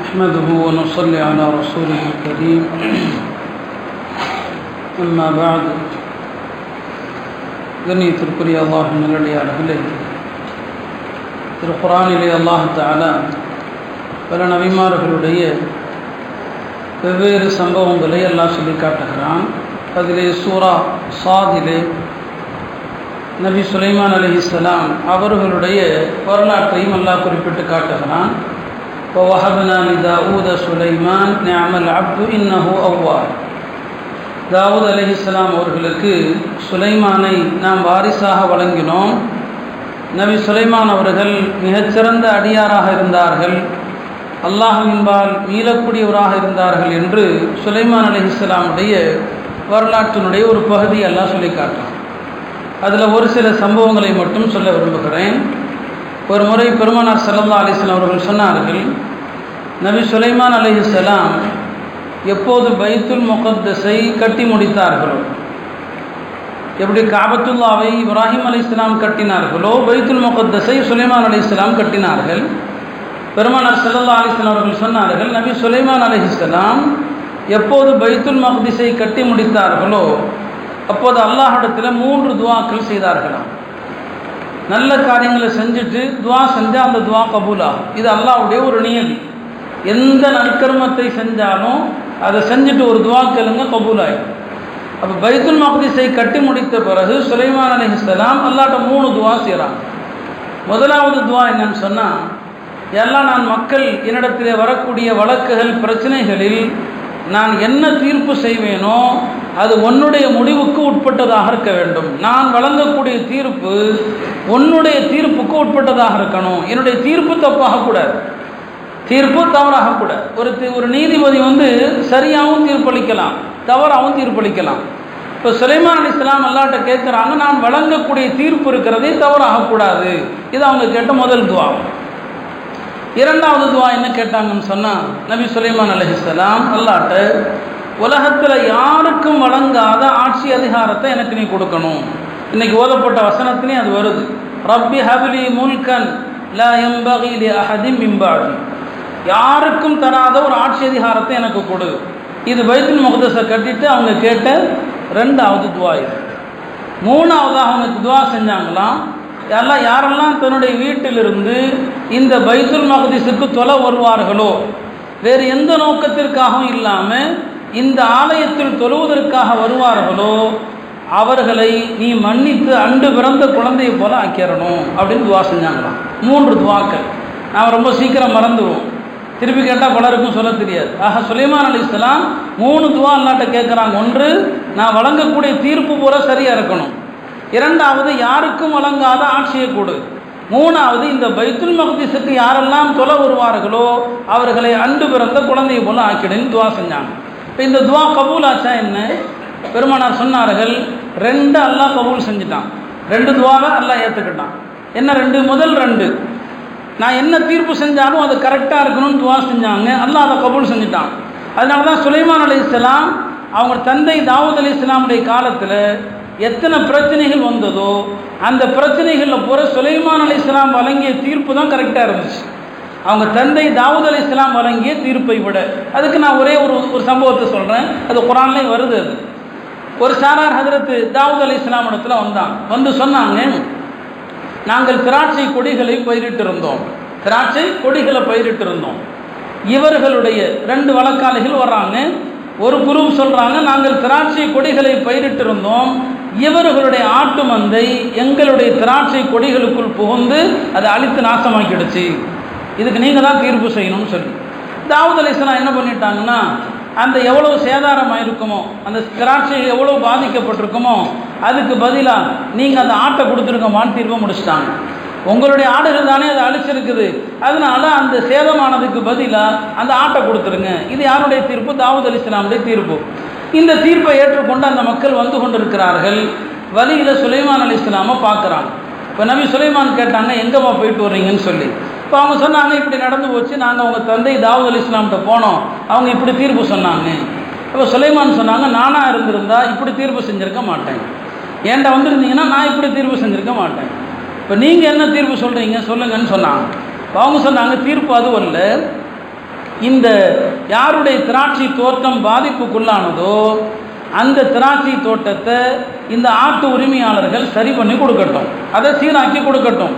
نحمده ونصلي على رسوله الكريم أما بعد கண்ணியத்திற்குரிய அல்லாஹ் நல்லடியார்களே திரு குரானிலே அல்லாஹ் தாலா பல நபிமார்களுடைய வெவ்வேறு சம்பவங்களை எல்லாம் சொல்லி காட்டுகிறான் அதிலே சூரா சாதிலே நபி சுலைமான் அலி இஸ்லாம் அவர்களுடைய வரலாற்றையும் அல்லாஹ் குறிப்பிட்டு காட்டுகிறான். இப்போ வஹபனா அலி தாவூத சுலைமான் நியாமல் அப்து இன்னஹு அவ்வா. தாவூத் அலி இஸ்லாம் அவர்களுக்கு சுலைமானை நாம் வாரிசாக வழங்கினோம். நபி சுலைமான் அவர்கள் மிகச்சிறந்த அடியாராக இருந்தார்கள். அல்லாஹின்பால் மீளக்கூடியவராக இருந்தார்கள் என்று சுலைமான் அலி இஸ்லாமுடைய வரலாற்றினுடைய ஒரு பகுதி எல்லாம் சொல்லி காட்டுறான். அதில் ஒரு சில சம்பவங்களை மட்டும் சொல்ல விரும்புகிறேன். ஒரு முறை பெருமானார் சல்லா அலிஸ்லாம் அவர்கள் சொன்னார்கள் நபி சுலைமான் அலிஹலாம் எப்போது பைத்துல் முகத்தஸை கட்டி முடித்தார்களோ எப்படி காபத்துல்லாவை இப்ராஹிம் அலி இஸ்லாம் கட்டினார்களோ பைத்துல் முகத்தஸை சுலைமான் அலி இஸ்லாம் கட்டினார்கள். பெருமானார் சல்லா அலிஸ்லாம் அவர்கள் சொன்னார்கள் நபி சுலைமான் அலிஹலாம் எப்போது பைத்துல் மக்திஸை கட்டி முடித்தார்களோ அப்போது அல்லாஹிடத்தில் மூன்று துவாக்கள் செய்தார்களாம். நல்ல காரியங்களை செஞ்சுட்டு துவா செஞ்சால் அந்த துவா கபூலாகும். இது அல்லாவுடைய ஒரு நியதி. எந்த நற்கர்மத்தை செஞ்சாலும் அதை செஞ்சுட்டு ஒரு துவா கேளுங்க கபூலாகும் அப்போ பைத்துல் மக்தீஸை கட்டி முடித்த பிறகு சுலைமான் அலிஹலாம் அல்லாட்ட மூணு துவா செய்கிறாங்க முதலாவது துவா என்னன்னு சொன்னால் எல்லாம் நான் மக்கள் என்னிடத்திலே வரக்கூடிய வழக்குகள் பிரச்சனைகளில் நான் என்ன தீர்ப்பு செய்வேனோ அது உன்னுடைய முடிவுக்கு உட்பட்டதாக இருக்க வேண்டும். நான் வழங்கக்கூடிய தீர்ப்பு உன்னுடைய தீர்ப்புக்கு உட்பட்டதாக இருக்கணும். என்னுடைய தீர்ப்பு தப்பாகக்கூடாது தீர்ப்பு தவறாகக்கூடாது ஒரு ஒரு நீதிபதி வந்து சரியாகவும் தீர்ப்பளிக்கலாம் தவறாகவும் தீர்ப்பளிக்கலாம். இப்போ சுலைமான் அலி இஸ்லாம் அல்லாட்ட கேட்குறாங்க நான் வழங்கக்கூடிய தீர்ப்பு இருக்கிறதே தவறாகக்கூடாது இது அவங்க கேட்ட முதல் துவாகும் இரண்டாவது துவா என்ன கேட்டாங்கன்னு சொன்னால் நபி சுலைமான் அலஹிஸ்லாம் அல்லாட்ட உலகத்தில் யாருக்கும் வழங்காத ஆட்சி அதிகாரத்தை எனக்கு நீ கொடுக்கணும். இன்னைக்கு ஓதப்பட்ட வசனத்திலே அது வருது. ரப்பி ஹபிலி முல்கன் ல எம்பகி லி அஹதி மிம்பாடி யாருக்கும் தராத ஒரு ஆட்சி அதிகாரத்தை எனக்கு கொடு. இது வைத்தின் முகதசை கட்டிட்டு அவங்க கேட்ட ரெண்டாவது துவா இது. மூணாவதாக அவங்க துவா செஞ்சாங்களாம் எல்லாம் யாரெல்லாம் தன்னுடைய வீட்டிலிருந்து இந்த பைத்துல் மகதீஸுக்கு தொலை வருவார்களோ வேறு எந்த நோக்கத்திற்காகவும் இல்லாமல் இந்த ஆலயத்தில் தொழுவதற்காக வருவார்களோ அவர்களை நீ மன்னித்து அண்டு பிறந்த குழந்தையை போல ஆக்கிடணும் அப்படின்னு துவா செஞ்சாங்களாம். மூன்று துவாக்கள். நாம் ரொம்ப சீக்கிரம் மறந்துடுவோம். திருப்பி கேட்டால் பலருக்கும் சொல்ல தெரியாது. ஆக சுலைமான் அலி இஸ்லாம் மூணு துவா அல்லாட்ட கேட்குறாங்க ஒன்று நான் வழங்கக்கூடிய தீர்ப்பு போல சரியாக இருக்கணும். இரண்டாவது யாருக்கும் வழங்காத ஆட்சியை கொடு. மூணாவது இந்த பைத்துல் மகதீஸுக்கு யாரெல்லாம் தொலை வருவார்களோ அவர்களை அண்டு பிறந்த குழந்தையை போல ஆக்கிடுன்னு துவா செஞ்சாங்க. இப்போ இந்த துவா கபூல் ஆச்சா என்ன? பெருமானார் சொன்னார்கள் ரெண்டு அல்லாஹ் கபூல் செஞ்சுட்டான். ரெண்டு துவாவை அல்லாஹ் ஏற்றுக்கிட்டான் என்ன ரெண்டு? முதல் ரெண்டு. நான் என்ன தீர்ப்பு செஞ்சாலும் அது கரெக்டாக இருக்கணும்னு துவா செஞ்சாங்க. அல்லாஹ் அதை கபூல் செஞ்சுட்டான். அதனால தான் சுலைமான் அலி இஸ்லாம் அவங்க தந்தை தாவூத் அலி இஸ்லாமுடைய காலத்தில் எத்தனை பிரச்சனைகள் வந்ததோ அந்த பிரச்சனைகளில் பூரா சுலைமான் அலி இஸ்லாம் வழங்கிய தீர்ப்பு தான் கரெக்டாக இருந்துச்சு. அவங்க தந்தை தாவூத் அலி இஸ்லாம் வழங்கிய தீர்ப்பை விட. அதுக்கு நான் ஒரே ஒரு ஒரு சம்பவத்தை சொல்கிறேன் அது குரான்லேயும் வருது அது. ஒரு சாரார் ஹதரத்து தாவூத் அலி இஸ்லாம் இடத்துல வந்தான். வந்து சொன்னாங்க நாங்கள் திராட்சை கொடிகளை பயிரிட்டு இருந்தோம். திராட்சை கொடிகளை பயிரிட்டு இருந்தோம். இவர்களுடைய ரெண்டு வழக்காளிகள் வர்றாங்க. ஒரு குரூப் சொல்கிறாங்க நாங்கள் திராட்சை கொடிகளை பயிரிட்டு இருந்தோம். இவர்களுடைய ஆட்டு மந்தை எங்களுடைய திராட்சை கொடிகளுக்குள் புகுந்து அதை அழித்து நாசமாக்கிடுச்சு. இதுக்கு நீங்கள் தான் தீர்ப்பு செய்யணும்னு சொல்லி. தாவூத் அலிஸ்லாம் என்ன பண்ணிட்டாங்கன்னா அந்த எவ்வளோ சேதாரம் இருக்குமோ அந்த திராட்சை எவ்வளோ பாதிக்கப்பட்டிருக்குமோ அதுக்கு பதிலாக நீங்கள் அந்த ஆட்டை கொடுத்துருக்கமான்னு தீர்ப்பை முடிச்சிட்டாங்க. உங்களுடைய ஆடுகள் தானே அதை அழிச்சிருக்குது. அதனால அந்த சேதமானதுக்கு பதிலாக அந்த ஆட்டை கொடுத்துருங்க. இது யாருடைய தீர்ப்பு? தாவூத் அலிஸ்லாமுடைய தீர்ப்பு. இந்த தீர்ப்பை ஏற்றுக்கொண்டு அந்த மக்கள் வந்து கொண்டிருக்கிறார்கள். வழியில் சுலைமான் அலி இஸ்லாமை பார்க்குறாங்க இப்போ நபி சுலைமான் கேட்டாங்க எங்கேம்மா போயிட்டு வர்றீங்கன்னு சொல்லி. இப்போ அவங்க சொன்னாங்க இப்படி நடந்து போச்சு. நாங்கள் உங்கள் தந்தை தாவூத் அலி இஸ்லாம்கிட்ட போனோம். அவங்க இப்படி தீர்ப்பு சொன்னாங்க. இப்போ சுலைமான் சொன்னாங்க நானாக இருந்திருந்தா இப்படி தீர்ப்பு செஞ்சுருக்க மாட்டேன். ஏன்டா வந்திருந்தீங்கன்னா நான் இப்படி தீர்ப்பு செஞ்சுருக்க மாட்டேன். இப்போ நீங்கள் என்ன தீர்ப்பு சொல்கிறீங்க சொல்லுங்கன்னு சொன்னாங்க. அவங்க சொன்னாங்க தீர்ப்பு அதுவும் இல்லை. இந்த யாருடைய திராட்சை தோட்டம் பாதிப்புக்குள்ளானதோ அந்த திராட்சை தோட்டத்தை இந்த ஆட்டு உரிமையாளர்கள் சரி பண்ணி கொடுக்கட்டும். அதை சீராக்கி கொடுக்கட்டும்.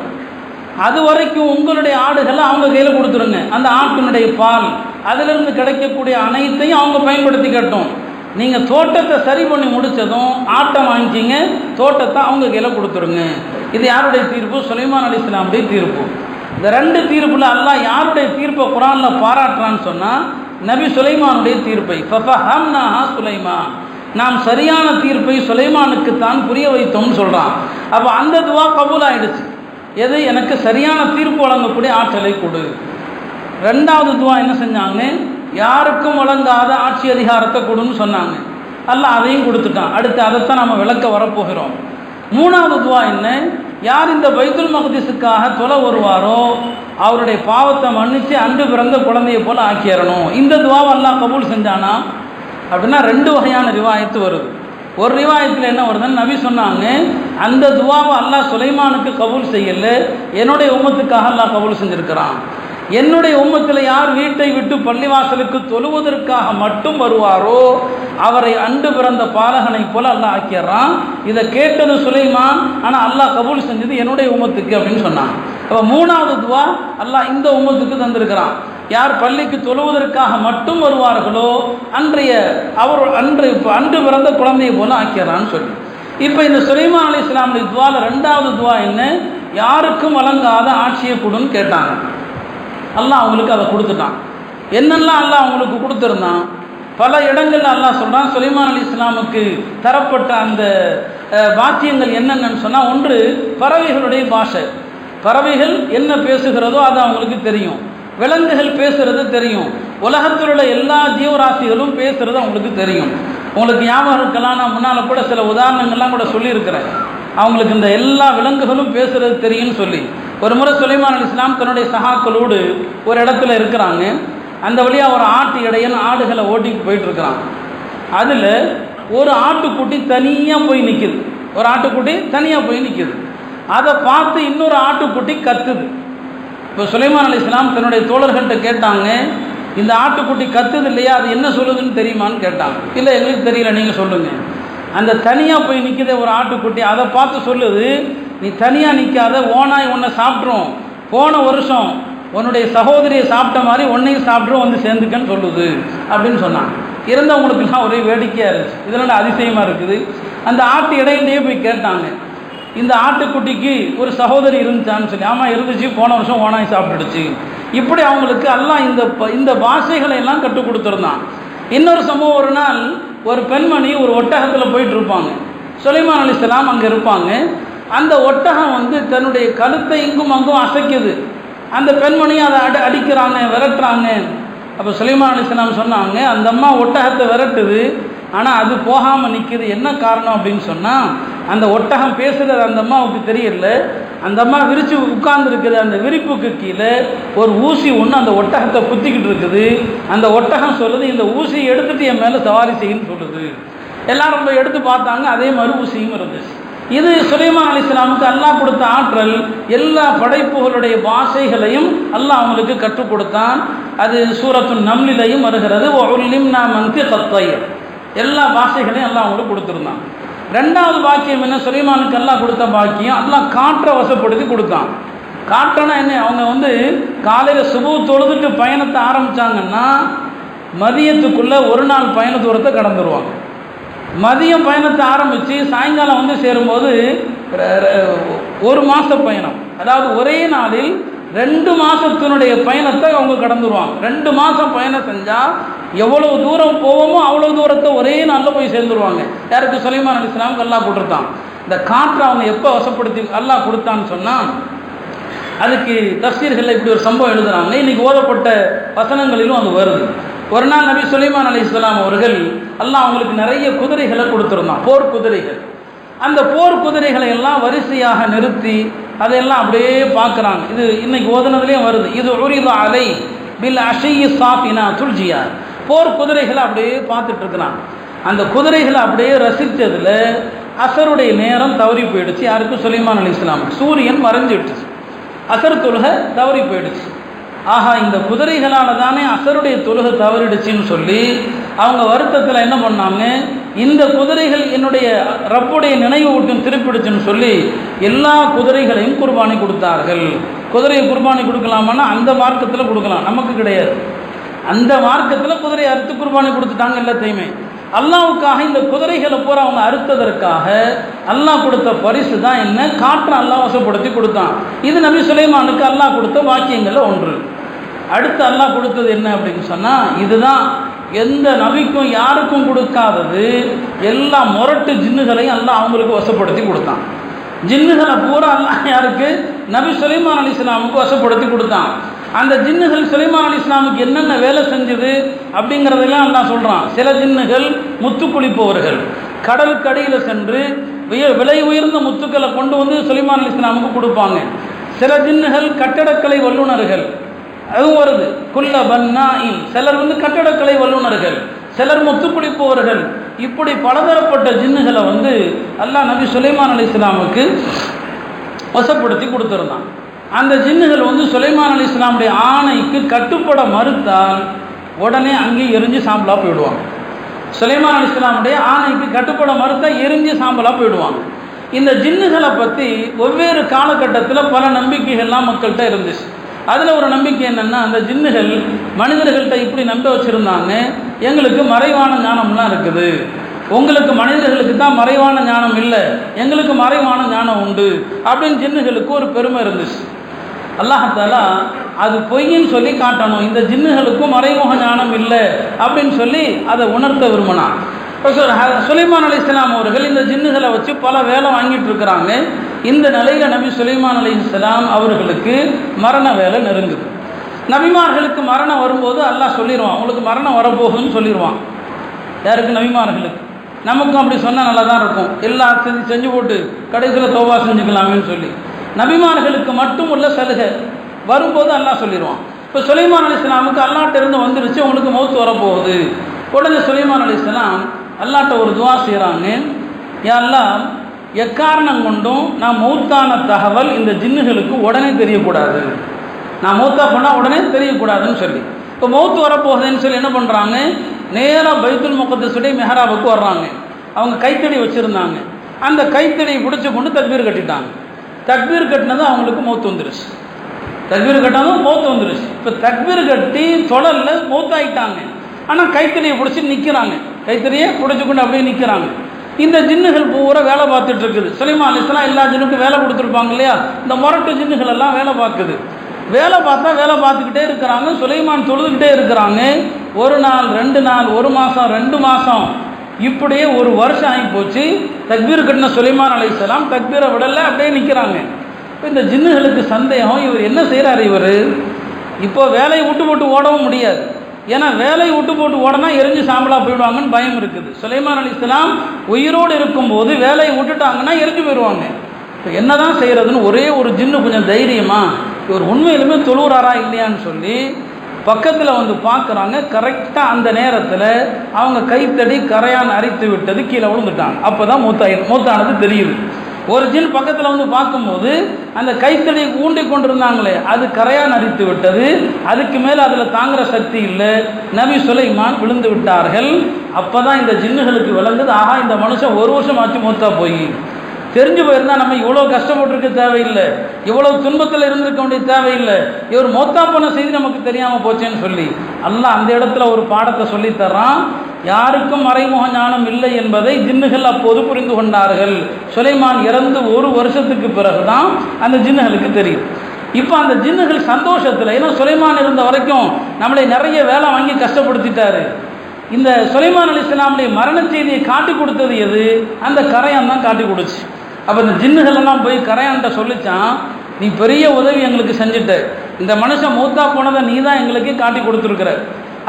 அது வரைக்கும் உங்களுடைய ஆடுகளை அவங்க கையில் கொடுத்துருங்க. அந்த ஆட்டினுடைய பால் அதிலிருந்து கிடைக்கக்கூடிய அனைத்தையும் அவங்க பயன்படுத்திக்கட்டும். நீங்கள் தோட்டத்தை சரி பண்ணி முடித்ததும் ஆட்டை வாங்கிக்கிங்க தோட்டத்தை அவங்க கையில் கொடுத்துருங்க. இது யாருடைய தீர்ப்பு? சுலைமான் அலி இஸ்லாமுடைய தீர்ப்பு. இந்த ரெண்டு தீர்ப்பில் அல்லாஹ் யாருடைய தீர்ப்பை குரானில் பாராட்டுறான்னு சொன்னால் நபி சுலைமானுடைய தீர்ப்பை. ஃபஃபஹம்னாஹா சுலைமான். நாம் சரியான தீர்ப்பை சுலைமானுக்கு தான் புரிய வைத்தோம்னு சொல்கிறான் அப்போ அந்த துவா கபூல் ஆயிடுச்சு எது? எனக்கு சரியான தீர்ப்பு வழங்கக்கூடிய ஆற்றலை கொடு. ரெண்டாவது துவா என்ன செஞ்சாங்க? யாருக்கும் வழங்காத ஆட்சி அதிகாரத்தை கொடுன்னு சொன்னாங்க. அல்ல அதையும் கொடுத்துட்டான். அடுத்து அதைத்தான் நம்ம விளக்க வரப்போகிறோம். மூணாவது துவா என்ன? யார் இந்த பைத்துல் மகதிஸுக்காக தொலை வருவாரோ அவருடைய பாவத்தை மன்னித்து அன்று பிறந்த குழந்தையை போல ஆக்கிடணும் இந்த துவாவை அல்லாஹ் கபூல் செஞ்சானா? அப்படின்னா ரெண்டு வகையான ரிவாயத்து வருது. ஒரு ரிவாயத்தில் என்ன வருதுன்னு நபி சொன்னாங்க அந்த துவாவை அல்லாஹ் சுலைமானுக்கு கபூல் செய்யல என்னுடைய உமத்துக்காக அல்லாஹ் கபூல் செஞ்சிருக்கிறான். என்னுடைய உம்மத்தில் யார் வீட்டை விட்டு பள்ளிவாசலுக்கு தொழுவதற்காக மட்டும் வருவாரோ அவரை அண்டு பிறந்த பாலகனை போல அல்லாஹ் ஆக்கிடுறான் இதை கேட்டது சுலைமான் ஆனால் அல்லாஹ் கபூல் செஞ்சது என்னுடைய உம்மத்துக்கு அப்படின்னு சொன்னான். அப்போ மூணாவது துவா அல்லாஹ் இந்த உம்மத்துக்கு தந்திருக்கிறான். யார் பள்ளிக்கு தொழுவதற்காக மட்டும் வருவார்களோ அன்றைய அவர் அன்று அன்று பிறந்த குழந்தையை போல ஆக்கிறான்னு சொல்லி. இப்போ இந்த சுலைமான் அலி இஸ்லாமுடைய துவால ரெண்டாவது துவா என்ன? யாருக்கும் வழங்காத ஆட்சியை கொடுன்னு கேட்டாங்க. அல்லாஹ் அவங்களுக்கு அதை கொடுத்துட்டான். என்னெல்லாம் அல்லாஹ் அவங்களுக்கு கொடுத்துருந்தான்? பல இடங்களில் அல்லாஹ் சொல்கிறான் சுலைமான் அலி இஸ்லாமுக்கு தரப்பட்ட அந்த அஹ், என்னென்னு சொன்னால் ஒன்று பறவைகளுடைய பாஷை. பறவைகள் என்ன பேசுகிறதோ அது அவங்களுக்கு தெரியும். விலங்குகள் பேசுகிறது தெரியும். உலகத்தில் உள்ள எல்லா ஜீவராசிகளும் பேசுறது அவங்களுக்கு தெரியும். உங்களுக்கு ஞாபகம் இருக்கலாம் நான் முன்னால் கூட சில உதாரணங்கள்லாம் கூட சொல்லியிருக்கிறேன். அவங்களுக்கு இந்த எல்லா விலங்குகளும் பேசுகிறது தெரியும்னு சொல்லி. ஒரு முறை சுலைமான் அலி இஸ்லாம் தன்னுடைய சகாக்களோடு ஒரு இடத்துல இருக்கிறாங்க. அந்த வழியாக ஒரு ஆட்டு இடையன் ஆடுகளை ஓட்டிட்டு போயிட்டு இருக்கிறான். அதில் ஒரு ஆட்டுக்குட்டி தனியாக போய் நிற்குது ஒரு ஆட்டுக்குட்டி தனியாக போய் நிற்கிது அதை பார்த்து இன்னொரு ஆட்டுக்குட்டி கத்துது. இப்போ சுலைமான் அலி இஸ்லாம் தன்னுடைய தோழர்கள்ட்ட கேட்டாங்க இந்த ஆட்டுக்குட்டி கத்துது இல்லையா? அது என்ன சொல்லுதுன்னு தெரியுமான்னு கேட்டாங்க. இல்லை எங்களுக்கு தெரியல நீங்கள் சொல்லுங்கள் அந்த தனியாக போய் நிற்கிற ஒரு ஆட்டுக்குட்டி அதை பார்த்து சொல்லுது நீ தனியாக நிற்காத ஓனாய் உன்னை சாப்பிட்ரும் போன வருஷம் உன்னுடைய சகோதரியை சாப்பிட்ட மாதிரி உன்னையும் சாப்பிட்ரும் வந்து சேர்ந்துக்கன்னு சொல்லுது அப்படின்னு சொன்னான் இருந்தவங்களுக்குலாம் ஒரே வேடிக்கையாக இருந்துச்சு. இதெல்லாம் அதிசயமாக இருக்குது? அந்த ஆட்டு இடையிலேயே போய் கேட்டாங்க. இந்த ஆட்டுக்குட்டிக்கு ஒரு சகோதரி இருந்துச்சான்னு சொல்லி ஆமாம் இருந்துச்சு போன வருஷம் ஓனாய் சாப்பிட்டுடுச்சு. இப்படி அவங்களுக்கு எல்லாம் இந்த ப- இந்த பாஷைகளை எல்லாம் கற்றுக் கொடுத்துருந்தான். இன்னொரு சம்பவம் ஒரு நாள் ஒரு பெண்மணி ஒரு ஒட்டகத்தில் போயிட்டு இருப்பாங்க. சுலைமான் அலிஸ்லாம் அங்கே இருப்பாங்க. அந்த ஒட்டகம் வந்து தன்னுடைய கழுத்தை இங்கும் அங்கும் அசைக்குது. அந்த பெண்மணி அதை அடி அடிக்கிறாங்க விரட்டுறாங்க. அப்போ சுலைமான் அலிஸ்லாம் சொன்னாங்க அந்த அம்மா ஒட்டகத்தை விரட்டுது ஆனால் அது போகாமல் நிற்கிது என்ன காரணம் அப்படின்னு சொன்னால் அந்த ஒட்டகம் பேசுகிறது அந்த அம்மாவுக்கு தெரியல. அந்த அம்மா விரித்து உட்கார்ந்துருக்குது அந்த விரிப்புக்கு கீழே ஒரு ஊசி ஒன்று அந்த ஒட்டகத்தை குத்திக்கிட்டு இருக்குது. அந்த ஒட்டகம் சொல்லுது இந்த ஊசியை எடுத்துட்டு என் மேலே சவாரி செய்யுன்னு சொல்லுது. எல்லாரும் போய் எடுத்து பார்த்தாங்க அதே மாதிரி ஊசியும் இருந்துச்சு. இது சுலைமான் அலி இஸ்லாமுக்கு அல்லாஹ் கொடுத்த ஆற்றல் எல்லா படைப்புகளுடைய பாஷைகளையும் அல்லாஹ் அவங்களுக்கு கற்றுக் கொடுத்தான். அது சூரத்து நம்லிலையும் வருகிறது. ஒல்லிம் நான் மந்தி தத்தைய எல்லா பாஷைகளையும் அல்லாஹ் அவங்களுக்கு கொடுத்துருந்தான். ரெண்டாவது பாக்கியம் என்ன? சுலைமானுக்கு அல்லாஹ் கொடுத்த பாக்கியம் அல்லாஹ் காற்றை வசப்படுத்தி கொடுத்தான். காற்றனா என்ன? அவங்க வந்து காலையில் சுபு தொழுதுட்டு பயணத்தை ஆரம்பித்தாங்கன்னா மதியத்துக்குள்ளே ஒரு நாள் பயண தூரத்தை கடந்துருவாங்க. மதியம் பயணத்தை ஆரம்பித்து சாயங்காலம் வந்து சேரும்போது ஒரு மாத பயணம். அதாவது ஒரே நாளில் ரெண்டு மாதத்தினுடைய பயணத்தை அவங்க கடந்துருவாங்க. ரெண்டு மாதம் பயணம் செஞ்சால் எவ்வளோ தூரம் போவோமோ அவ்வளோ தூரத்தை ஒரே நாளில் போய் சேர்ந்துருவாங்க. யாருக்கு? சுலைமான் அலி இஸ்லாமுக்கு அல்லாஹ் போட்டிருக்கான் இந்த காற்றை அவங்க எப்போ வசப்படுத்தி அல்லாஹ் கொடுத்தான்னு சொன்னால் அதுக்கு தஃசீர்களில் இப்படி ஒரு சம்பவம் எழுதுறாங்க. இன்னைக்கு ஓதப்பட்ட வசனங்களிலும் அது வருது. ஒரு நாள் நபி சுலைமான் அலி இஸ்லாம் அவர்கள் அல்லாஹ் அவங்களுக்கு நிறைய குதிரைகளை கொடுத்துருந்தான் போர் குதிரைகள். அந்த போர் குதிரைகளை எல்லாம் வரிசையாக நிறுத்தி அதையெல்லாம் அப்படியே பார்க்குறாங்க. இது இன்னைக்கு ஓதுனதுலேயும் வருது. இது உரிது அலை பில் அஷையு சாஃபினா துல்ஜியார் போர் குதிரைகளை அப்படியே பார்த்துட்டு இருக்கிறான். அந்த குதிரைகளை அப்படியே ரசித்ததில் அசருடைய நேரம் தவறி போயிடுச்சு. யாருக்கும் சுலைமான் அலி இஸ்லாமுக்கு சூரியன் மறைஞ்சிடுச்சு. அசர் தொழுகை தவறி போயிடுச்சு. ஆஹா இந்த குதிரைகளால் தானே அசருடைய தொழுகை தவறிடுச்சின்னு சொல்லி அவங்க வருத்தத்தில் என்ன பண்ணாங்க? இந்த குதிரைகள் என்னுடைய ரப்புடைய நினைவு ஊட்டும் திருப்பிடுச்சுன்னு சொல்லி எல்லா குதிரைகளையும் குர்பானி கொடுத்தார்கள். குதிரையை குர்பானி கொடுக்கலாமான்னா அந்த மார்க்கத்தில் கொடுக்கலாம். நமக்கு கிடையாது. அந்த மார்க்கத்தில் குதிரையை அறுத்து குர்பானி கொடுத்துட்டாங்க எல்லாத்தையுமே. அல்லாவுக்காக இந்த குதிரைகளை பூரா அவங்க அறுத்ததற்காக அல்லாஹ் கொடுத்த பரிசு தான் என்ன? காற்றை அல்லாஹ் வசப்படுத்தி கொடுத்தான். இது நபி சுலைமானுக்கு அல்லாஹ் கொடுத்த வாக்கியங்களில் ஒன்று. அடுத்து அல்லாஹ் கொடுத்தது என்ன அப்படின்னு சொன்னால் இதுதான். எந்த நபிக்கும் யாருக்கும் கொடுக்காதது எல்லா முரட்டு ஜின்னுகளையும் எல்லாம் அவங்களுக்கு வசப்படுத்தி கொடுத்தான். ஜின்னுகளை பூரா எல்லாம் யாருக்கு? நபி சுலைமான் அலி இஸ்லாமுக்கு வசப்படுத்தி கொடுத்தான். அந்த ஜின்னுகள் சுலைமான் அலி இஸ்லாமுக்கு என்னென்ன வேலை செஞ்சது அப்படிங்கிறதெல்லாம் எல்லாம் சொல்கிறான் சில ஜின்னுகள் முத்து குளிப்பவர்கள் கடலுக்கு சென்று விலை உயர்ந்த முத்துக்களை கொண்டு வந்து சுலைமான் அலி இஸ்லாமுக்கு கொடுப்பாங்க. சில ஜின்னுகள் கட்டடக்கலை வல்லுநர்கள். அதுவும் வருது. குல்ல பன்னாயின். சிலர் வந்து கட்டடக்கலை வல்லுநர்கள் சிலர் முத்து குடிப்பவர்கள் இப்படி பலதரப்பட்ட ஜின்னுகளை வந்து அல்லா நபி சுலைமான் அலி இஸ்லாமுக்கு வசப்படுத்தி கொடுத்துருந்தான். அந்த ஜின்னுகள் வந்து சுலைமான் அலி இஸ்லாமுடைய ஆணைக்கு கட்டுப்பட மறுத்தால் உடனே அங்கேயே எரிஞ்சு சாம்பலாக போயிடுவாங்க. சுலைமான் அலி இஸ்லாமுடைய ஆணைக்கு கட்டுப்பட மறுத்தால் எரிஞ்சு சாம்பலாக போயிடுவாங்க. இந்த ஜின்னுகளை பற்றி ஒவ்வொரு காலகட்டத்தில் பல நம்பிக்கைகள்லாம் மக்கள்கிட்ட இருந்துச்சு. அதில் ஒரு நம்பிக்கை என்னென்னா அந்த ஜின்னுகள் மனிதர்கள்ட்ட இப்படி நம்ப வச்சுருந்தாங்க எங்களுக்கு மறைவான ஞானம்லாம் இருக்குது. உங்களுக்கு மனிதர்களுக்கு தான் மறைவான ஞானம் இல்லை எங்களுக்கு மறைவான ஞானம் உண்டு அப்படின்னு ஜின்னுகளுக்கு ஒரு பெருமை இருந்துச்சு. அல்லாஹாலா அது பொய்ன்னு சொல்லி காட்டணும் இந்த ஜின்னுகளுக்கும் மறைமுக ஞானம் இல்லை அப்படின்னு சொல்லி அதை உணர்த்த விரும்பினான். சுலைமான் அலி இஸ்லாம் அவர்கள் இந்த ஜின்னுகளை வச்சு பல வேலை வாங்கிட்டு இருக்கிறாங்க. இந்த நிலையில் நபி சுலைமான் அலி இஸ்லாம் அவர்களுக்கு மரண வேலை நெருங்குது. நபிமார்களுக்கு மரணம் வரும்போது அல்லாஹ் சொல்லிடுவான் அவங்களுக்கு மரணம் வரப்போகுதுன்னு சொல்லிடுவான் யாருக்கு? நபிமார்களுக்கு. நமக்கும் அப்படி சொன்னால் நல்லா தான் இருக்கும். எல்லா செஞ்சு செஞ்சு போட்டு கடைசியில் தோவா செஞ்சுக்கலாமேன்னு சொல்லி. நபிமார்களுக்கு மட்டும் உள்ள சலுகை. வரும்போது அல்லாஹ் சொல்லிடுவான் இப்போ சுலைமான் அலி இஸ்லாமுக்கு அல்லாட்டிருந்து வந்துருச்சு உங்களுக்கு மௌத்து வரப்போகுது. உடனே சுலைமான் அலி இஸ்லாம் அல்லாட்ட ஒரு துவா செய்கிறாங்க எல்லாம் எக்காரணம் கொண்டும் நான் மௌத்தான தகவல் இந்த ஜின்னுகளுக்கு உடனே தெரியக்கூடாது. நான் மௌத்தா பண்ணால் உடனே தெரியக்கூடாதுன்னு சொல்லி. இப்போ மௌத்து வரப்போகுதுன்னு சொல்லி என்ன பண்ணுறாங்க நேராக பைத்துல் முகத்தசுடைய மெஹராபுக்கு வர்றாங்க. அவங்க கைத்தடி வச்சுருந்தாங்க. அந்த கைத்தடியை பிடிச்சி கொண்டு தக்பீர் கட்டிட்டாங்க. தக்பீர் கட்டினது அவங்களுக்கு மௌத்து வந்துருச்சு. தக்பீர் கட்டாலும் மௌத்து வந்துருச்சு. இப்போ தக்பீர் கட்டி தொடரில் மௌத்தாயிட்டாங்க. ஆனால் கைத்தறியை பிடிச்சி நிற்கிறாங்க கைத்தறியை பிடிச்சி கொண்டு அப்படியே நிற்கிறாங்க இந்த ஜின்னுகள் பூரா வேலை பார்த்துட்டு இருக்குது. சுலைமா அலிஸ்லாம் எல்லா ஜின்னுக்கும் வேலை கொடுத்துருப்பாங்க இல்லையா? இந்த முரட்டு ஜின்னுகள் எல்லாம் வேலை பார்க்குது. வேலை பார்த்தா வேலை பார்த்துக்கிட்டே இருக்கிறாங்க. சுலைமான் தொழுதுகிட்டே இருக்கிறாங்க. ஒரு நாள் ரெண்டு நாள் ஒரு மாதம் ரெண்டு மாதம் இப்படியே ஒரு வருஷம் ஆகி போச்சு தக்பீர் கட்டின சுலைமான் அலிஸ்லாம் தக்பீரை விடலை அப்படியே நிற்கிறாங்க இப்போ இந்த ஜின்னுகளுக்கு சந்தேகம் இவர் என்ன செய்கிறார் இவர்? இப்போ வேலையை விட்டு போட்டு ஓடவும் முடியாது. ஏன்னா வேலையை விட்டு போட்டு ஓடனா எரிஞ்சு சாம்பலாக போயிடுவாங்கன்னு பயம் இருக்குது. சுலைமான் அலிஸ்லாம் உயிரோடு இருக்கும்போது வேலையை விட்டுட்டாங்கன்னா எரிஞ்சு போயிடுவாங்க. இப்போ என்னதான் செய்கிறதுன்னு ஒரே ஒரு ஜின்னு கொஞ்சம் தைரியமா இவர் உண்மையிலுமே தொழுகிறாரா இல்லையான்னு சொல்லி பக்கத்தில் வந்து பார்க்குறாங்க கரெக்டாக அந்த நேரத்தில் அவங்க கைத்தடி கரையான் அரித்து விட்டது கீழே விழுந்துட்டாங்க. அப்போ தான் மூத்தாயி மூத்தானது தெரியுது. ஒரு ஜின் பக்கத்தில் வந்து பார்க்கும்போது அந்த கைத்தடியை ஊண்டி கொண்டிருந்தாங்களே அது கரையான் அரித்து விட்டது. அதுக்கு மேலே அதில் தாங்குகிற சக்தி இல்லை. நபி சுலைமான் விழுந்து விட்டார்கள். அப்போ தான் இந்த ஜின்னுகளுக்கு விளங்குது ஆஹா இந்த மனுஷன் ஒரு வருஷம் ஆச்சு மூத்தா போய். தெரிஞ்சு போயிருந்தா நம்ம இவ்வளோ கஷ்டப்பட்டிருக்க தேவையில்லை. இவ்வளோ துன்பத்தில் இருந்திருக்க வேண்டிய தேவையில்லை. இவர் மொத்தா போன செய்தி நமக்கு தெரியாமல் போச்சேன்னு சொல்லி அல்லாஹ் அந்த இடத்துல ஒரு பாடத்தை சொல்லித்தரான் யாருக்கும் மறைமுக ஞானம் இல்லை என்பதை ஜின்னுகள் அப்போது புரிந்து கொண்டார்கள். சுலைமான் இறந்து ஒரு வருஷத்துக்கு பிறகுதான் அந்த ஜின்னுகளுக்கு தெரியும். இப்போ அந்த ஜின்னுகள் சந்தோஷத்தில் ஏன்னா சுலைமான் இருந்த வரைக்கும் நம்மளை நிறைய வேலை வாங்கி கஷ்டப்படுத்திட்டாரு. இந்த சுலைமான் அலி இஸ்லாமுடைய மரண செய்தியை காட்டி கொடுத்தது எது? அந்த கரையான் தான் காட்டி கொடுச்சு. அப்போ இந்த ஜின்னுகளெல்லாம் போய் கரையான்ட்ட சொல்லிச்சான் நீ பெரிய உதவி எங்களுக்கு செஞ்சுட்ட. இந்த மனுஷன் மூத்தா போனதை நீ தான் எங்களுக்கே காட்டி கொடுத்துருக்குற.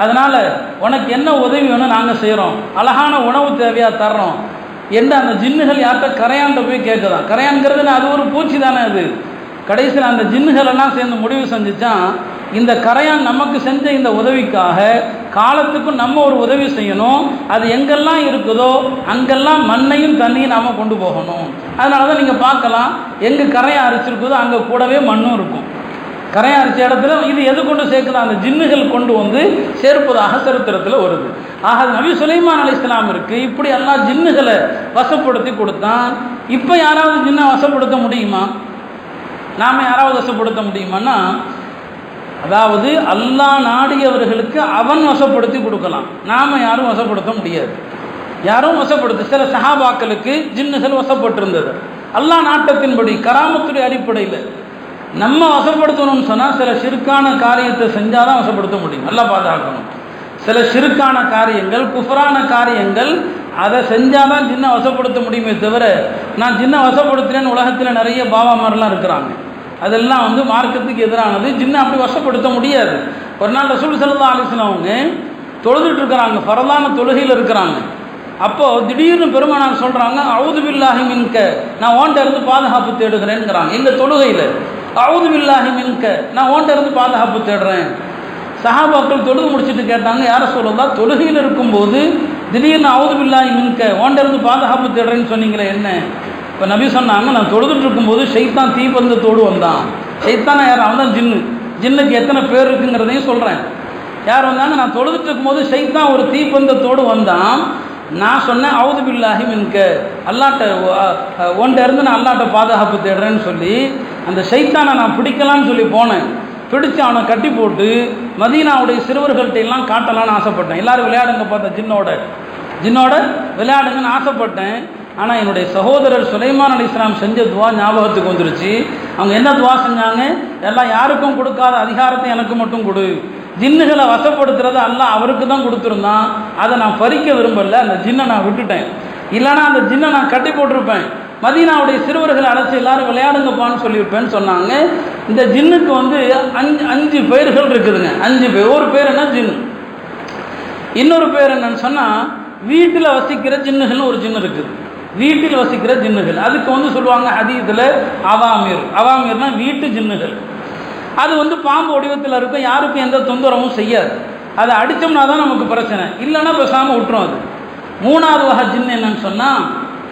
அதனால் உனக்கு என்ன உதவி வேணும் நாங்கள் செய்கிறோம் அழகான உணவு தேவையாக தர்றோம். என்று அந்த ஜின்னுகள் யார்கிட்ட கரையான்ட்ட போய் கேட்குதான் கரையான்கிறது அது ஒரு பூச்சி தானே அது. கடைசியில் அந்த ஜின்னுகள் எல்லாம் சேர்ந்து முடிவு செஞ்சுச்சான் இந்த கரையான் நமக்கு செஞ்ச இந்த உதவிக்காக காலத்துக்கும் நம்ம ஒரு உதவி செய்யணும். அது எங்கெல்லாம் இருக்குதோ அங்கெல்லாம் மண்ணையும் தண்ணியும் நாம் கொண்டு போகணும். அதனால தான் நீங்கள் பார்க்கலாம் எங்கே கரையான் அரிச்சிருக்குதோ அங்கே கூடவே மண்ணும் இருக்கும். கரையான் அரிச்ச இடத்துல இது எது கொண்டு சேர்க்குதோ அந்த ஜின்னுகள் கொண்டு வந்து சேர்ப்பதாக சரித்திரத்தில் வருது. ஆக நபி சுலைமான் அலி இருக்குது இப்படி எல்லாம் ஜின்னுகளை வசப்படுத்தி கொடுத்தான். இப்போ யாராவது ஜின்னை வசப்படுத்த முடியுமா? நாம் யாராவது வசப்படுத்த முடியுமான்னா அதாவது அல்லாஹ் நாடியவர்களுக்கு அவன் வசப்படுத்தி கொடுக்கலாம். நாம் யாரும் வசப்படுத்த முடியாது. யாரும் வசப்படுத்த சில சஹாபாக்களுக்கு ஜின்னுகள் வசப்பட்டிருந்தது. அல்லாஹ் நாட்டத்தின்படி கராமத்துடைய அடிப்படையில் நம்ம வசப்படுத்தணும்னு சொன்னால் சில சிறுக்கான காரியத்தை செஞ்சால் தான் வசப்படுத்த முடியும். நல்லா பாதுகாக்கணும் சில சிறுக்கான காரியங்கள் குஃபரான காரியங்கள் அதை செஞ்சால் தான் ஜின்னை வசப்படுத்த முடியுமே தவிர நான் ஜின்னை வசப்படுத்துறேன்னு உலகத்தில் நிறைய பாபாமாரெலாம் இருக்கிறாங்க. அதெல்லாம் வந்து மார்க்கத்துக்கு எதிரானது. ஜின்னை அப்படி வசப்படுத்த முடியாது. ஒரு நாள் ரசூல் சல்லா அலிஸ்லாம் அவங்க தொழுதுட்டு இருக்கிறாங்க. பரதான தொழுகையில் இருக்கிறாங்க. அப்போது திடீர்னு பெருமானார் சொல்கிறாங்க அவுது பில்லாஹி மின்க நான் ஓண்ட இருந்து பாதுகாப்பு தேடுகிறேங்கிறாங்க இந்த தொழுகையில் அவுது பில்லாஹி மின்க நான் ஓண்ட இருந்து பாதுகாப்பு தேடுறேன். சஹாபாக்கள் தொழுது முடிச்சுட்டு கேட்டாங்க யாரை சொல்லலாம் தொழுகையில் இருக்கும்போது திடீர்னு அவுது பில்லாஹி மின்க ஓண்ட இருந்து பாதுகாப்பு தேடுறேன்னு சொன்னீங்களே என்ன? இப்போ நபி சொன்னாங்க நான் தொழுதுட்டு இருக்கும்போது ஷைத்தான் தீபந்தத்தோடு வந்தான். ஷைத்தானா யார்? அவன் தான் ஜின்னு. ஜின்னுக்கு எத்தனை பேர் இருக்குங்கிறதையும் சொல்கிறேன் யார் வந்தாங்க? நான் தொழுதுட்டு இருக்கும்போது ஷைத்தான் ஒரு தீப்பந்தத்தோடு வந்தான். நான் சொன்னேன் அவுது பில்லாஹி மின்க. அல்லாட்ட ஒன்றை இருந்து நான் அல்லாட்ட பாதுகாப்பு தேடுறேன்னு சொல்லி அந்த ஷைத்தானை நான் பிடிக்கலான்னு சொல்லி போனேன். பிடிச்சு அவனை கட்டி போட்டு மதீனாவுடைய சிறுவர்கள்ட்ட எல்லாம் காட்டலான்னு ஆசைப்பட்டேன். எல்லாரும் விளையாடுங்க பார்த்தேன் ஜின்னோட. ஜின்னோட விளையாடுங்கன்னு ஆசைப்பட்டேன். ஆனால் என்னுடைய சகோதரர் சுலைமான் அலி இஸ்லாம் செஞ்ச துவா ஞாபகத்துக்கு வந்துருச்சு. அவங்க என்ன துவா செஞ்சாங்க? எல்லாம் யாருக்கும் கொடுக்காத அதிகாரத்தை எனக்கு மட்டும் கொடு. ஜின்னுகளை வசப்படுத்துறது எல்லாம் அவருக்கு தான் கொடுத்துருந்தான். அதை நான் பறிக்க விரும்பல அந்த ஜின்னை நான் விட்டுட்டேன். இல்லைனா அந்த ஜின்னை நான் கட்டி போட்டிருப்பேன். மதீனாவுடைய சிறுவர்களை அழைச்சி எல்லாரும் விளையாடுங்கப்பான்னு சொல்லியிருப்பேன்னு சொன்னாங்க. இந்த ஜின்னுக்கு வந்து அஞ்சு அஞ்சு பெயர்கள் இருக்குதுங்க. அஞ்சு பேர். ஒரு பேர் என்ன? ஜின்னு இன்னொரு பேர் என்னன்னு சொன்னால் வீட்டில் வசிக்கிற ஜின்னுகள்னு ஒரு ஜின்னு இருக்குது. வீட்டில் வசிக்கிற ஜின்னுகள். அதுக்கு வந்து சொல்லுவாங்க ஹதீத்தில் அவாமீர். அவாமீர்னா வீட்டு ஜின்னுகள். அது வந்து பாம்பு வடிவத்தில் இருக்கும். யாருக்கும் எந்த தொந்தரவும் செய்யாது. அதை அடித்தோம்னா தான் நமக்கு பிரச்சனை. இல்லைன்னா பேசாமல் விட்டுரும் அது. மூணாவது வகை ஜின்னு என்னன்னு சொன்னால்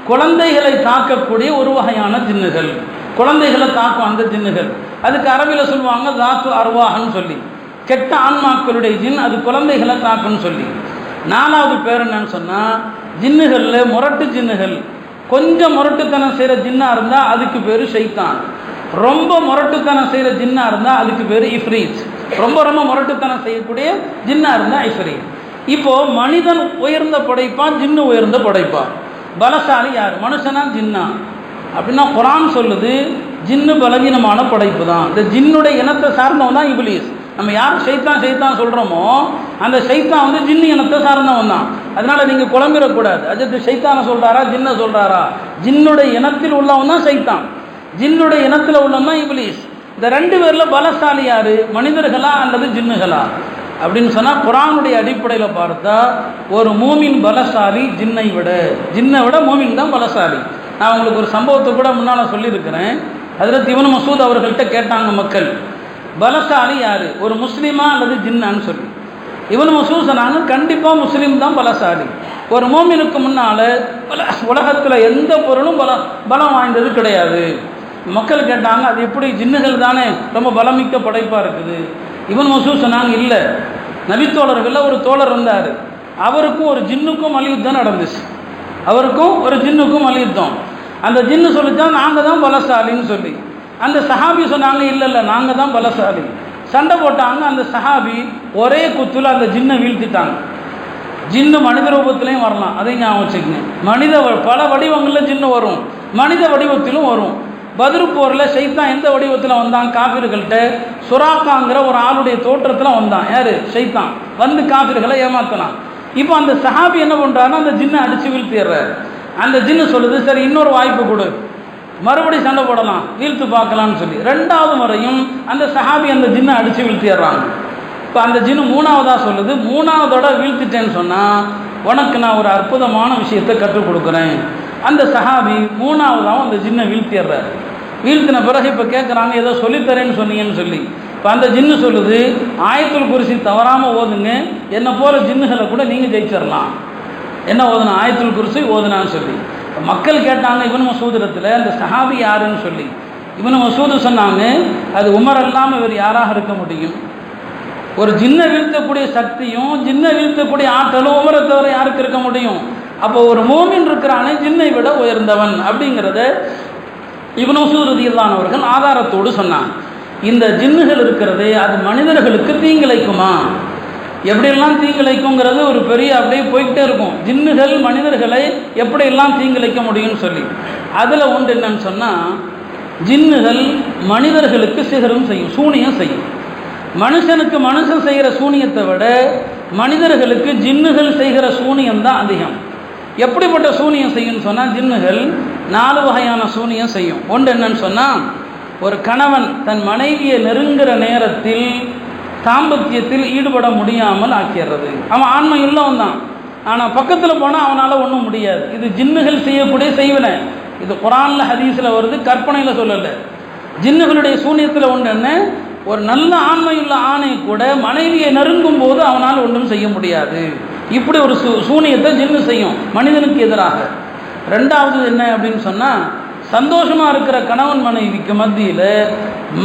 குழந்தைகளை தாக்கக்கூடிய ஒரு வகையான ஜின்னுகள். குழந்தைகளை தாக்கும் அந்த ஜின்னுகள். அதுக்கு அரபியில் சொல்லுவாங்க தாக்கு அருவாகன்னு சொல்லி. கெட்ட ஆன்மாக்களுடைய ஜின் அது குழந்தைகளை தாக்குன்னு சொல்லி. நாலாவது பேர் என்னன்னு சொன்னால் ஜின்னுகளில் முரட்டு ஜின்னுகள். கொஞ்சம் முரட்டுத்தனம் செய்கிற ஜின்னாக இருந்தால் அதுக்கு பேர் ஷைத்தான். ரொம்ப முரட்டுத்தனம் செய்கிற ஜின்னாக இருந்தால் அதுக்கு பேர் இஃப்ரீத். ரொம்ப ரொம்ப முரட்டுத்தனம் செய்யக்கூடிய ஜின்னாக இருந்தால் இஃப்ரீத். இப்போது மனிதன் உயர்ந்த படைப்பான் ஜின்னு உயர்ந்த படைப்பான். பலசாலி யார்? மனுஷனா ஜின்னா. அப்படின்னா குரான் சொல்லுது ஜின்னு பலவீனமான படைப்பு தான். இந்த ஜின்னுடைய இனத்தை சார்ந்தவன் தான் இபிலிஸ். நம்ம யார் சைத்தான் சைத்தான் சொல்கிறோமோ அந்த சைத்தான் வந்து ஜின்னு இனத்தை சார்ந்தவன் தான். அதனால் நீங்கள் குழம்பிடக்கூடாது. அஜத்து சைத்தானை சொல்கிறாரா ஜின்னை சொல்கிறாரா ஜின்னுடைய இனத்தில் உள்ளவன் தான் சைத்தான். ஜின்னுடைய இனத்தில் உள்ளவன் தான் இப்ளீஸ் இந்த ரெண்டு பேரில் பலசாலி யார்? மனிதர்களா அல்லது ஜின்னுகளா? அப்படின்னு சொன்னால் குரானுடைய அடிப்படையில் பார்த்தா ஒரு மூமின் பலசாலி ஜின்னை விட. ஜின்னை விட மூமின் தான் பலசாலி. நான் உங்களுக்கு ஒரு சம்பவத்தை கூட முன்னால் சொல்லியிருக்கிறேன். அதில் திவன் மசூத் அவர்கள்ட்ட கேட்டாங்க மக்கள். பலசாலி யார்? ஒரு முஸ்லீமா அல்லது ஜின்னான்னு சொல்லி. இவன் மசூத் சொன்னாங்க கண்டிப்பாக முஸ்லீம் தான் பலசாலி. ஒரு மோமினுக்கு முன்னால் உலகத்தில் எந்த பொருளும் பல பலம் வாய்ந்தது கிடையாது. மக்கள் கேட்டாங்க அது எப்படி ஜின்னுகள் தானே? ரொம்ப பலமிக்க படைப்பாக இருக்குது. இவன் மசூத் சொன்னாங்க இல்லை. நபித்தோழர்களில் ஒரு தோழர் இருந்தார். அவருக்கும் ஒரு ஜின்னுக்கும் மல்யுத்தம் நடந்துச்சு. அவருக்கும் ஒரு ஜின்னுக்கும் மல்யுத்தம். அந்த ஜின்னு சொல்லித்தான் நாங்கள் தான் பலசாலின்னு சொல்லி. அந்த சஹாபி சொன்னாங்க இல்லை இல்லை நாங்கள் தான் பலசாலி சண்டை போட்டாங்க அந்த சஹாபி ஒரே குத்துல அந்த ஜின்னை வீழ்த்திட்டாங்க. ஜின்னு மனித ரூபத்திலையும் வரலாம் அதையும் ஞாபகம் வச்சுக்கங்க. மனித வ- பல வடிவங்களில் ஜின்னு வரும் மனித வடிவத்திலும் வரும். பதிரு போரில் ஷைத்தான் எந்த வடிவத்தில் வந்தான்? காஃபிர்கள்ட்ட சுராக்காங்கிற ஒரு ஆளுடைய தோற்றத்தில் வந்தான். யார்? ஷைத்தான் வந்து காஃபிர்களை ஏமாத்தினான். இப்போ அந்த சஹாபி என்ன பண்ணுறாருன்னா அந்த ஜின்னை அடித்து வீழ்த்திடுறாரு. அந்த ஜின்னு சொல்லுது சரி இன்னொரு வாய்ப்பு கொடு. மறுபடி சண்டை போடலாம் வீழ்த்து பார்க்கலாம்னு சொல்லி. ரெண்டாவது முறையும் அந்த சஹாபி அந்த ஜின்னை அடித்து வீழ்த்திடுறாங்க. இப்போ அந்த ஜின்னு மூணாவதாக சொல்லுது மூணாவதோட வீழ்த்திட்டேன்னு சொன்னால் உனக்கு நான் ஒரு அற்புதமான விஷயத்தை கற்றுக் கொடுக்குறேன். அந்த சஹாபி மூணாவதாகவும் அந்த ஜின்னை வீழ்த்திடுறாரு. வீழ்த்தின பிறகு இப்போ கேட்குறாங்க ஏதோ சொல்லித்தரேன்னு சொன்னீங்கன்னு சொல்லி. இப்போ அந்த ஜின்னு சொல்லுது ஆயத்துல் குருசி தவறாமல் ஓதுங்க என்னை போல ஜின்னுகளை கூட நீங்கள் ஜெயிச்சிடலாம். என்ன ஓதுனா ஆயத்துல் குருசி ஓதுனான்னு சொல்லி. மக்கள் கேட்டாங்க இவன் மசூதரத்தில் அந்த சஹாபி யாருன்னு சொல்லி. இவன் மசூது சொன்னாங்க அது உமர் அல்லாமல் இவர் யாராக இருக்க முடியும்? ஒரு ஜின்ன வீழ்த்தக்கூடிய சக்தியும் ஜின்ன வீழ்த்தக்கூடிய ஆற்றலும் உமரை தவிர யாருக்கு இருக்க முடியும்? அப்போ ஒரு மோமின் இருக்கிறானே ஜின்னை விட உயர்ந்தவன் அப்படிங்கிறத இவன் அவர்கள் ஆதாரத்தோடு சொன்னான் இந்த ஜின்னுகள் இருக்கிறது அது மனிதர்களுக்கு தீங்கிழைக்குமா? எப்படியெல்லாம் தீங்கிழைக்குங்கிறது ஒரு பெரிய அப்படியே போய்கிட்டே இருக்கும். ஜின்னுகள் மனிதர்களை எப்படியெல்லாம் தீங்கிழைக்க முடியும்னு சொல்லி. அதில் ஒன்று என்னன்னு சொன்னால் ஜின்னுகள் மனிதர்களுக்கு சிகரம் செய்யும் சூனியம் செய்யும். மனுஷனுக்கு மனுஷன் செய்கிற சூனியத்தை விட மனிதர்களுக்கு ஜின்னுகள் செய்கிற சூனியம் தான் அதிகம். எப்படிப்பட்ட சூனியம் செய்யும்னு சொன்னால் ஜின்னுகள் நாலு வகையான சூனியம் செய்யும். ஒன்று என்னன்னு சொன்னால் ஒரு கணவன் தன் மனைவியை நெருங்குகிற நேரத்தில் தாம்பத்தியத்தில் ஈடுபட முடியாமல் ஆக்கிடுறது அவன் ஆண்மை உள்ளவன் தான் ஆனால் பக்கத்தில் போனால் அவனால் ஒன்றும் முடியாது. இது ஜின்னுகள் செய்யக்கூடிய செய்வன. இது குரானில் ஹதீஸில் வருது கற்பனையில் சொல்லலை. ஜின்னுகளுடைய சூனியத்தில் ஒன்று என்ன? ஒரு நல்ல ஆண்மையுள்ள ஆணை கூட மனைவியை நெருங்கும் போது அவனால் ஒன்றும் செய்ய முடியாது. இப்படி ஒரு சூ சூனியத்தை ஜின்னு செய்யும் மனிதனுக்கு எதிராக. ரெண்டாவது என்ன அப்படின்னு சொன்னால் சந்தோஷமாக இருக்கிற கணவன் மனைவிக்கு மத்தியில்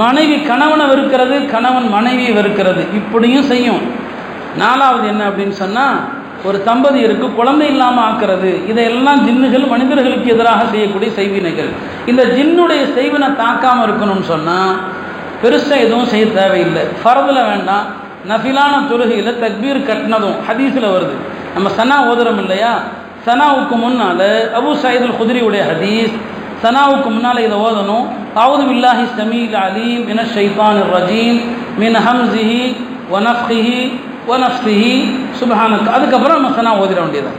மனைவி கணவனை வெறுக்கிறது கணவன் மனைவியை வெறுக்கிறது. இப்படியும் செய்யும். நாலாவது என்ன அப்படின்னு சொன்னால் ஒரு தம்பதியருக்கு குழந்தை இல்லாமல் ஆக்கிறது. இதையெல்லாம் ஜின்னுகள் மனிதர்களுக்கு எதிராக செய்யக்கூடிய செய்வினைகள். இந்த ஜின்னுடைய செய்வினை தாக்காமல் இருக்கணும்னு சொன்னால் பெருசாக எதுவும் செய்ய தேவையில்லை. ஃபரதில் வேண்டாம். நஃபிலான தொழுகையில் தக்பீர் கட்டினதும் ஹதீஸில் வருது. நம்ம சனா ஓதுறோம் இல்லையா? சனாவுக்கு முன்னால் அபு சயீதுல் குதிரியுடைய ஹதீஸ் சனாவுக்கு முன்னால் இதை ஓதணும். அவுது பில்லாஹி சமீல் அலீம் மின ஷைபான் ரஜீம் மின் ஹம்சிஹி ஒனஃப்ஹி ஒனஃப்சிஹி சுபஹானுக்கு அதுக்கப்புறம் நம்ம சனா ஓதிட வேண்டியது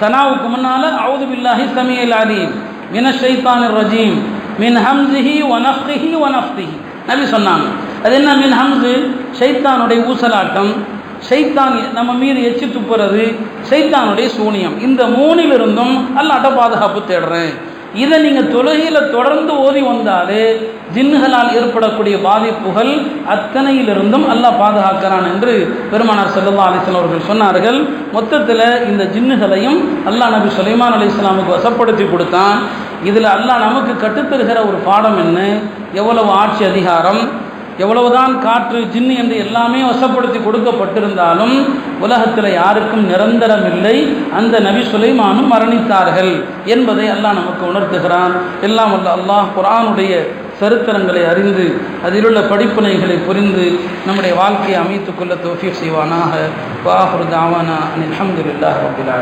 சனாவுக்கு முன்னால் அவுது பில்லாஹி சமீல் அலீம் மின ஷைத்தான் ரஜீம் மின் ஹம்சிஹி ஒனஃப்ஹி ஒனஃப்திஹி நபி சொன்னாங்க. அது என்ன மின் ஹம்சு ஷைத்தானுடைய ஊசலாட்டம். ஷைத்தான் நம்ம மீது எச்சி துப்புறது. சைத்தானுடைய சூனியம். இந்த மூணிலிருந்தும் அல்லாட்ட பாதுகாப்பு தேடுறேன். இதை நீங்கள் தொழுகையில் தொடர்ந்து ஓதி வந்தாலே ஜின்னுகளால் ஏற்படக்கூடிய பாதிப்புகள் அத்தனையிலிருந்தும் அல்லாஹ் பாதுகாக்கிறான் என்று பெருமானார் செல்லல்லா அலிஸ்லாம் அவர்கள் சொன்னார்கள். மொத்தத்தில் இந்த ஜின்னுகளையும் அல்லாஹ் நபி சுலைமான் அலி இஸ்லாமுக்கு வசப்படுத்தி கொடுத்தான். இதில் அல்லாஹ் நமக்கு கற்றுத்தருகிற ஒரு பாடம் என்ன? எவ்வளவு ஆட்சி அதிகாரம்? எவ்வளவுதான் காற்று ஜின்னு என்று எல்லாமே வசப்படுத்தி கொடுக்கப்பட்டிருந்தாலும் உலகத்தில் யாருக்கும் நிரந்தரம் இல்லை அந்த நபி சுலைமானும் மரணித்தார்கள் என்பதை அல்லாஹ் நமக்கு உணர்த்துகிறான். எல்லாம் அல்ல அல்லாஹ் குரானுடைய சரித்திரங்களை அறிந்து அதிலுள்ள படிப்பினைகளை புரிந்து நம்முடைய வாழ்க்கையை அமைத்துக்கொள்ள தோஃபி செய்வானாக. வாஹுர் தாவானா அனில் அஹமதுல்லாஹ் ரபில்